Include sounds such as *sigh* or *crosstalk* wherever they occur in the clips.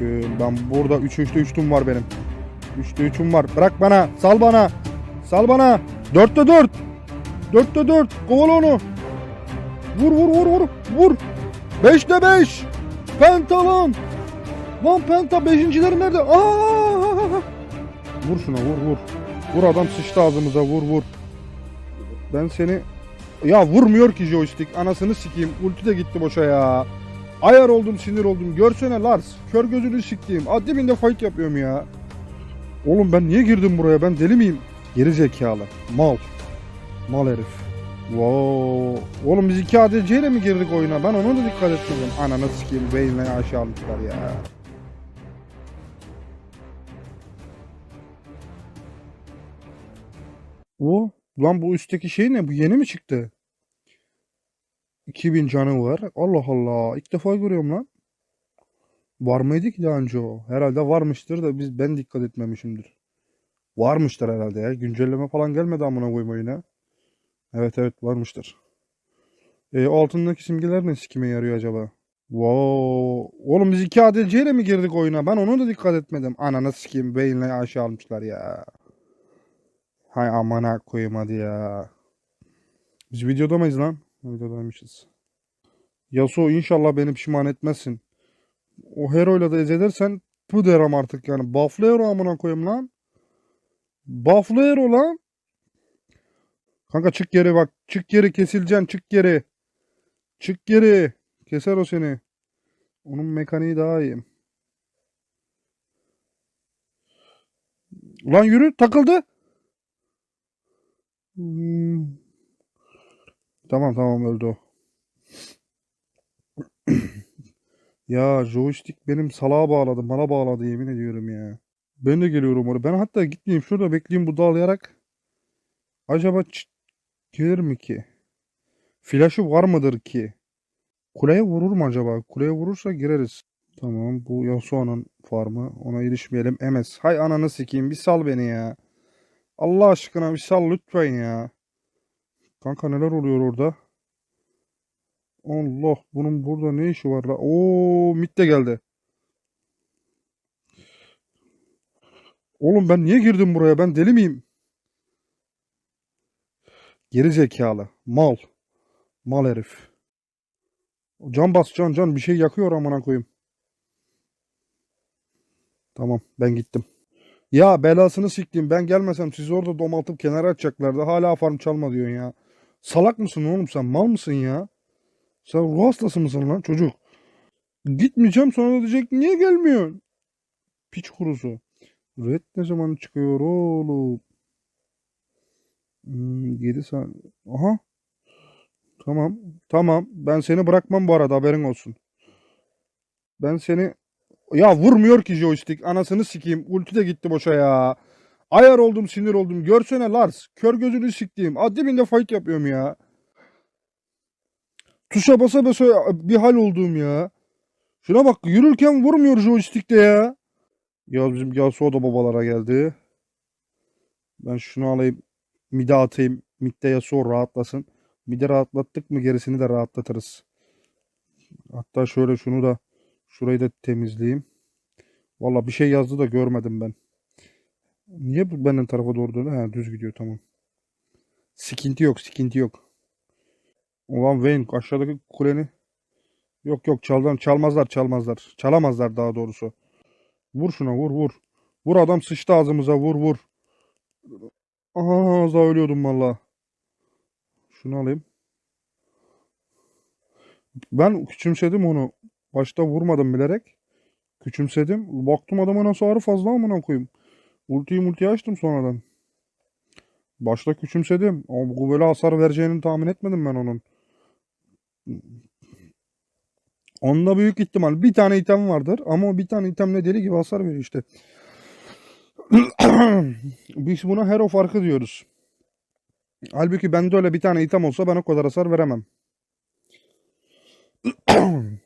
koyayım. Ben burada 3 3'te 3'tüm var benim. 3'te 3'üm var. Bırak bana. Sal bana. Sal bana. 4'te 4. 4'te 4. Kovala onu. Vur vur vur vur. Vur. 5'te 5. Penta lan. Lan penta 5.leri nerede? Aa! Vur şuna vur vur. Vur adam sıçtı ağzımıza vur vur. Ben seni ya vurmuyor ki joystick. Anasını sikeyim. Ulti de gitti boşa ya. Ayar oldum sinir oldum. Görsene Lars. Kör gözünü siktiğim. Adibinde fight yapıyorum ya. Oğlum ben niye girdim buraya? Ben deli miyim? Geri zekalı. Mal. Mal herif. Wow. Oğlum biz iki ADC ile mi girdik oyuna? Ben ona da dikkat etmedim. Ananı sikeyim. Beynine aşağı almışlar ya. O lan bu üstteki şey ne? Bu yeni mi çıktı? 2000 canı var. Allah Allah. İlk defa görüyorum lan. Var mıydı ki daha önce o? Herhalde varmıştır da biz ben dikkat etmemişimdir. Varmıştır herhalde ya. Güncelleme falan gelmedi amına koyma yine. Evet evet varmıştır. E, altındaki simgeler ne sikime yarıyor acaba? Wow. Oğlum biz iki ADC ile mi girdik oyuna? Ben ona da dikkat etmedim. Ananı sikeyim. Beyinle aşağı almışlar ya. Hay amına koyayım hadi ya. Biz videoda mıyız lan? Videodaymışız. Yasuo inşallah beni pişman etmezsin. O Hero'yla da ezedersen bu derim artık yani. Buff'lı Hero amına koyayım lan. Buff'lı Hero lan. Kanka çık geri bak. Çık geri kesileceksin. Çık geri. Çık geri. Keser o seni. Onun mekaniği daha iyi. Ulan yürü takıldı. Hmm. Tamam tamam öldü o. *clears throat* Ya joystick benim salağa bağladı, bana bağladı yemin ediyorum ya. Ben de geliyorum oraya. Ben hatta gitmeyeyim şurada bekleyeyim bu dağlayarak. Acaba gelir mi ki? Flaşı var mıdır ki? Kuleye vurur mu acaba? Kuleye vurursa gireriz. Tamam bu Yasuo'nun farmı. Ona ilişmeyelim. MS. Hay ananı sikeyim bir sal beni ya. Allah aşkına bir sal lütfen ya. Kanka neler oluyor orada? Allah bunun burada ne işi var la? Oo mit de geldi. Oğlum ben niye girdim buraya? Ben deli miyim? Geri zekalı. Mal. Mal herif. Can bas can can bir şey yakıyor amına koyayım. Tamam ben gittim. Ya belasını siktim. Ben gelmesem sizi orada domaltıp kenara atacaklardı. Hala farm çalma diyorsun ya. Salak mısın oğlum sen? Mal mısın ya? Sen ruh hastası mısın lan çocuk? Gitmeyeceğim sonra da diyecek niye gelmiyorsun? Piç kurusu. Red ne zaman çıkıyor oğlum? Hmm, 7 saat. Aha. Tamam. Tamam. Ben seni bırakmam bu arada haberin olsun. Ben seni... Ya vurmuyor ki joystick. Anasını sikeyim. Ulti de gitti boşa ya. Ayar oldum sinir oldum. Görsene Lars. Kör gözünü siktiğim. Adibinde fight yapıyorum ya. Tuşa basa basa bir hal olduğum ya. Şuna bak yürürken vurmuyor joystick'te ya. Ya bizim Yasuo da babalara geldi. Ben şunu alayım. Mid'e atayım. Mid'de Yasuo rahatlasın. Mid'e rahatlattık mı gerisini de rahatlatırız. Hatta şöyle şunu da şurayı da temizleyeyim. Valla bir şey yazdı da görmedim ben. Niye bu benden tarafa doğru döndü? Ha düz gidiyor tamam. Sikinti yok, sikinti yok. Ulan Wayne aşağıdaki kuleni yok yok çaldan çalmazlar çalmazlar. Çalamazlar daha doğrusu. Vur şuna vur vur. Vur adam sıçtı ağzımıza vur vur. Aha az daha ölüyordum valla. Şunu alayım. Ben küçümsedim onu. Başta vurmadım bilerek. Küçümsedim. Baktım adama nasıl ağrı fazla amına koyayım. Ultiyi multiyi açtım sonradan. Başta küçümsedim. Ama bu böyle hasar vereceğini tahmin etmedim ben onun. Onda büyük ihtimal bir tane item vardır ama o bir tane itemle deli gibi hasar veriyor işte. *clears throat* Biz buna hero farkı diyoruz. Halbuki bende öyle bir tane item olsa ben o kadar hasar veremem. *clears throat*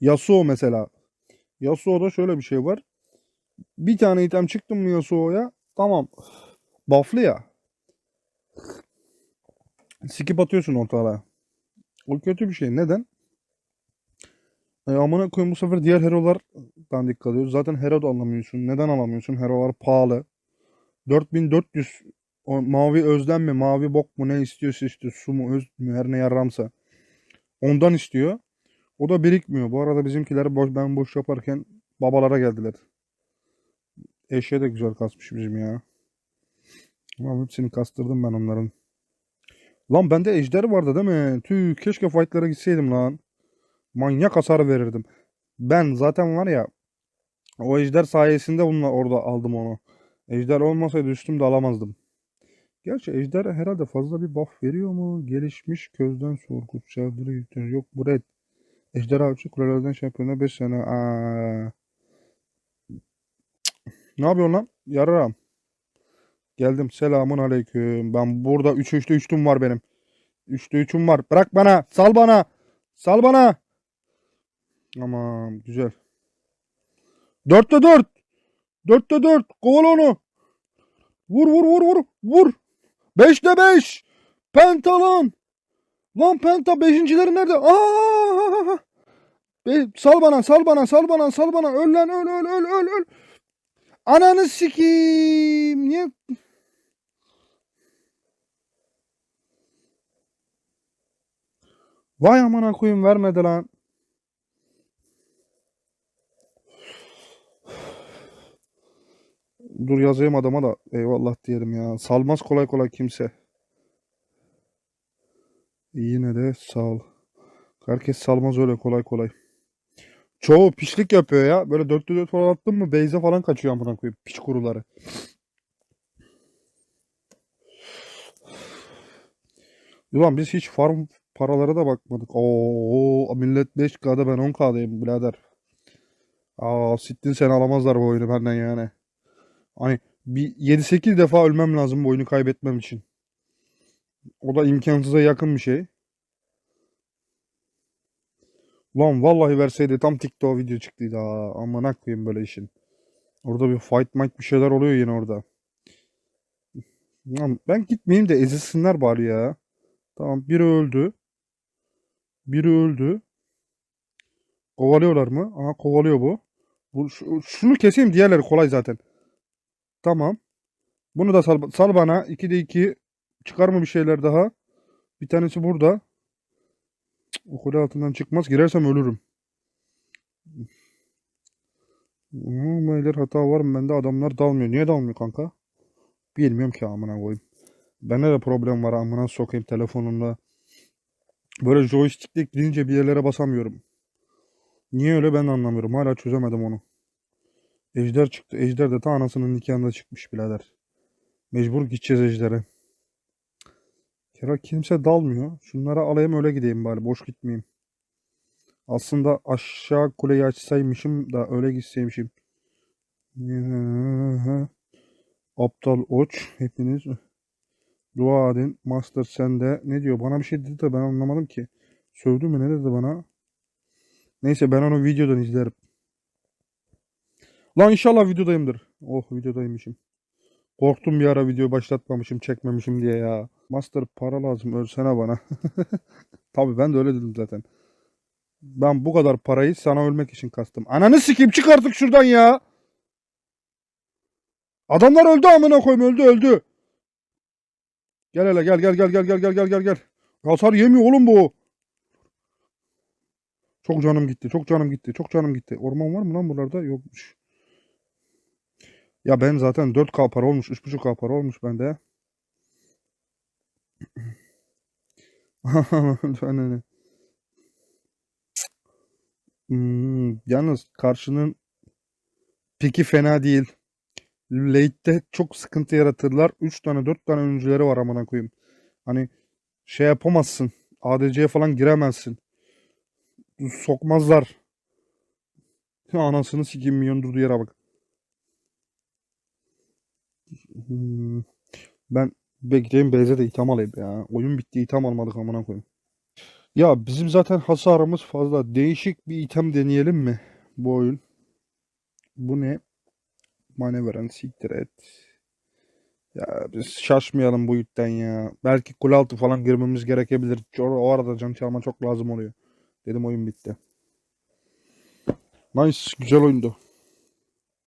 Yasuo mesela. Yasuo'da şöyle bir şey var. Bir tane item çıktı mı Yasuo'ya tamam. Buff'lı ya. Skip atıyorsun ortalığa. O kötü bir şey. Neden? E, amına koyayım bu sefer diğer hero'lardan dikkat alıyoruz. Zaten hero da alamıyorsun. Neden alamıyorsun? Hero'lar pahalı. 4400 o mavi özlem mi? Mavi bok mu? Ne istiyorsa işte su mu? Öz mü? Her ne yaramsa. Ondan istiyor. O da birikmiyor. Bu arada bizimkiler boş, ben boş yaparken babalara geldiler. Eşeğe de güzel kasmış bizim ya. Ama hepsini kastırdım ben onların. Lan bende ejder vardı değil mi? Tüh keşke fightlara gitseydim lan. Manyak hasar verirdim. Ben zaten var ya o ejder sayesinde bununla orada aldım onu. Ejder olmasaydı üstümde alamazdım. Gerçi ejder herhalde fazla bir buff veriyor mu? Gelişmiş közden saldırı yüklenir. Yok bu red. Ejder avcı kulelerden şampiyona 5 sene. Aa. Ne yapıyorsun lan? Yararım. Geldim. Selamun aleyküm. Ben burada 3'e 3'te 3'tüm var benim. 3'te 3'üm var. Bırak bana. Sal bana. Sal bana. Tamam. Güzel. 4'te 4. 4'te 4. Kovala onu. Vur vur vur vur. Vur. 5'te 5. Penta lan. Penta. Beşincileri nerede? Aa! Be- sal bana. Sal bana. Sal bana. Sal bana. Öl lan. Öl öl öl öl öl. Ananı sikeyim. Niye? Vay amına koyayım vermedi lan. Dur yazayım adama da eyvallah diyelim ya. Salmaz kolay kolay kimse. Yine de sal. Herkes salmaz öyle kolay kolay. Çoğu pişlik yapıyor ya. Böyle dörtte dört falan attın mı Beyze falan kaçıyor amına koyayım. Piç kuruları. Ulan biz hiç farm paralara da bakmadık. Oo millet 5K'da ben 10K'dayım birader. Aa sittin sen alamazlar bu oyunu benden yani. Hani bir 7-8 defa ölmem lazım bu oyunu kaybetmem için. O da imkansıza yakın bir şey. Lan vallahi verseydi tam TikTok video çıktıydı ha. Aman koyayım böyle işin. Orada bir fight might bir şeyler oluyor yine orada. Lan ben gitmeyeyim de ezilsinler bari ya. Tamam biri öldü. Biri öldü. Kovalıyorlar mı? Aha kovalıyor bu. bu şu- şunu keseyim diğerleri kolay zaten. Tamam. Bunu da sal, sal bana. 2'de 2. Çıkar mı bir şeyler daha? Bir tanesi burada. O kule altından çıkmaz. Girersem ölürüm. Beyler hata var mı bende? Adamlar dalmıyor. Niye dalmıyor kanka? Bilmiyorum ki amına koyayım. Bende de problem var amına sokayım telefonumda. Böyle joystickle gidince bir yerlere basamıyorum. Niye öyle ben anlamıyorum. Hala çözemedim onu. Ejder çıktı. Ejder de ta anasının nikahında çıkmış birader. Mecbur gideceğiz ejdere. Kira kimse dalmıyor. Şunları alayım öyle gideyim bari. Boş gitmeyeyim. Aslında aşağı kuleyi açsaymışım da öyle gitseymişim. *laughs* Aptal oç. Hepiniz dua edin. Master sende. Ne diyor? Bana bir şey dedi de ben anlamadım ki. Sövdü mü ne dedi bana? Neyse ben onu videodan izlerim. Lan inşallah videodayımdır. Oh videodaymışım. Korktum bir ara video başlatmamışım, çekmemişim diye ya. Master para lazım ölsene bana. *laughs* Tabii ben de öyle dedim zaten. Ben bu kadar parayı sana ölmek için kastım. Ananı sikeyim çık artık şuradan ya. Adamlar öldü amına koyayım öldü öldü. Gel hele gel gel gel gel gel gel gel gel gel. Hasar yemiyor oğlum bu. Çok canım gitti. Çok canım gitti. Çok canım gitti. Orman var mı lan buralarda? Yokmuş. Ya ben zaten 4K para olmuş. 3.5K para olmuş bende. *laughs* Aynen. Hmm, yalnız karşının piki fena değil. Late'de çok sıkıntı yaratırlar. 3 tane 4 tane oyuncuları var amına koyayım. Hani şey yapamazsın. ADC'ye falan giremezsin. Sokmazlar. *laughs* Anasını sikeyim milyon durduğu yere bak. Hmm, Ben bekleyeyim Beyze de itham alayım ya. Oyun bitti itham almadık amına koyayım. Ya bizim zaten hasarımız fazla. Değişik bir item deneyelim mi bu oyun? Bu ne? Manevran siktir et. Ya biz şaşmayalım bu yütten ya. Belki kule altı falan girmemiz gerekebilir. O arada can çalma çok lazım oluyor. Dedim oyun bitti. Nice. Güzel oyundu.